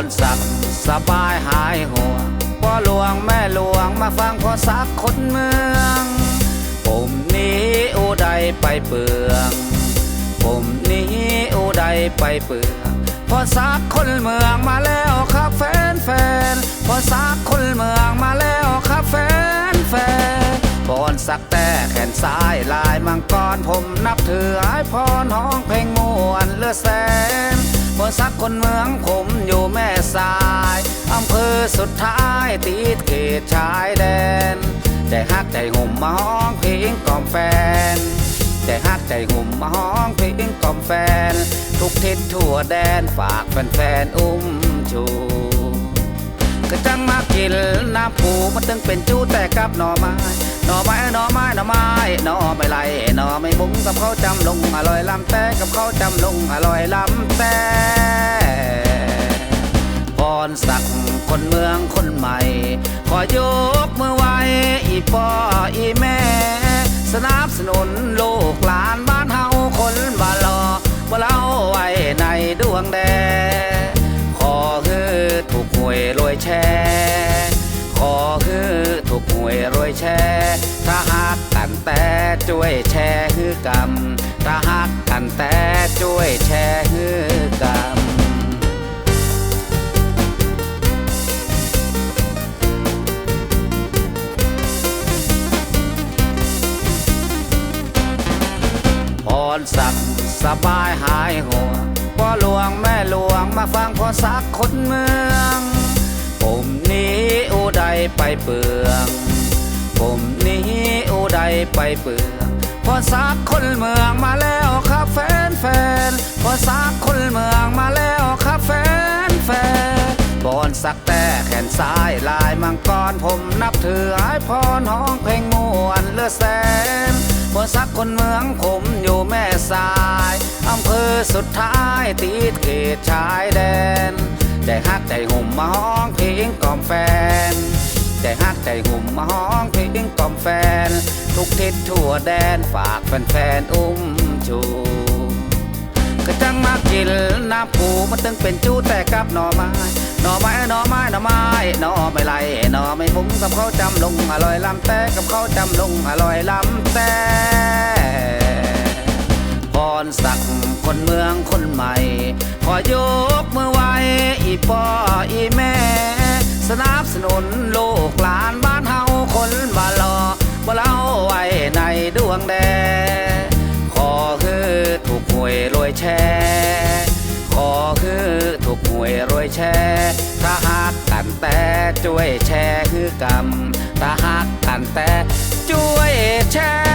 อนสักสบายหายห่วพ่อหลวงแม่หลวงมาฟังพ่อสักคนเมืองผมนี้อุไดไปเปลืองผมนี้อุไดไปเปลืองพอสักคนเมืองมาแล้วครับแฟนแฟนพอสักคนเมืองมาแล้วครับแฟนแฟนบอนสักแต่แขนซ้ายลายมังกรผมนับถือไอพรห้องเพลงมวนเลือแสน พอสักคนเมืองผมอยู่แม่สายอำเภอสุดท้ายติดเขตชายแดนแต่ฮักใจหุ่มมาห้องเพลงกล่อมแฟนแต่ฮักใจหุ่มมาห้องเพลงกล่อมแฟน ทุกทิศทั่วแดนฝากแฟนๆอุ้มชูก็จังมากินน้ำปูมันตึงเป็นจู้แต่กับหน่อไม้ นอไม้นอไม้นอไม้นอไม่ไหลหน่อไม่บุ้งกับเขาจำลงอร่อยลำแต่กับเขาจำลงอร่อยลำแต่พรสักคนเมืองคนใหม่ ขอยกมือไหวอีพ่ออีแม่ สนับสนุนลูกหลานบ้านเฮาคนบาลอบ่เล่าไว้ในดวงแดขอคือถูกหวยรวยแชร์ขอคือถูกหวยรวยแชร์ ช่วยแชร์คือกรรมถ้าหักกันแต่ช่วยแชร์คือกรรมพรสักสบายหายห่วพ่อหลวงแม่หลวงมาฟังพ่อสักคนเมือง ผมนี้อุไดไปเปลือง ผมนี้อุไดไปเปลืองพอสักคนเมืองมาแล้วครับแฟนแฟนพอสักคนเมืองมาแล้วครับแฟนแฟนบอนสักแต่แขนซ้ายลายมังกรผมนับถือไอพรห้องเพลงมวนเลือแสนบนสักคนเมืองผมอยู่แม่สายอำเภอสุดท้ายติดเขตชายแดนแต่ฮักใจหุ่มมาห้องเพลงกล่อมแฟน แต่ฮักใจหุ่มมาห้องเพลงกล่อมแฟน ทุกทิศทั่วแดนฝากแฟนๆอุ้มชูก็จังมากินน้ำปูมันตึงเป็นจู้แต่กับหน่อไม้หน่อไม้หน่อไม้หน่อไม้หน่อไม่ไหลหน่อไม่บุ้งกับเขาจำลงอร่อยลำแต่กับเขาจำลงอร่อยลำแต่พรสักคนเมืองคนใหม่ ขอยกมือไหวอีพ่ออีแม่ สนับสนุนลูกหล ในดวงแดงขอคือถูกหวยรวยแชร์ขอคือถูกหวยรวยแชร์ถ้าหักกันแต่ช่วยแชร์คือกรรมถ้าหักกันแต่ช่วยแชร์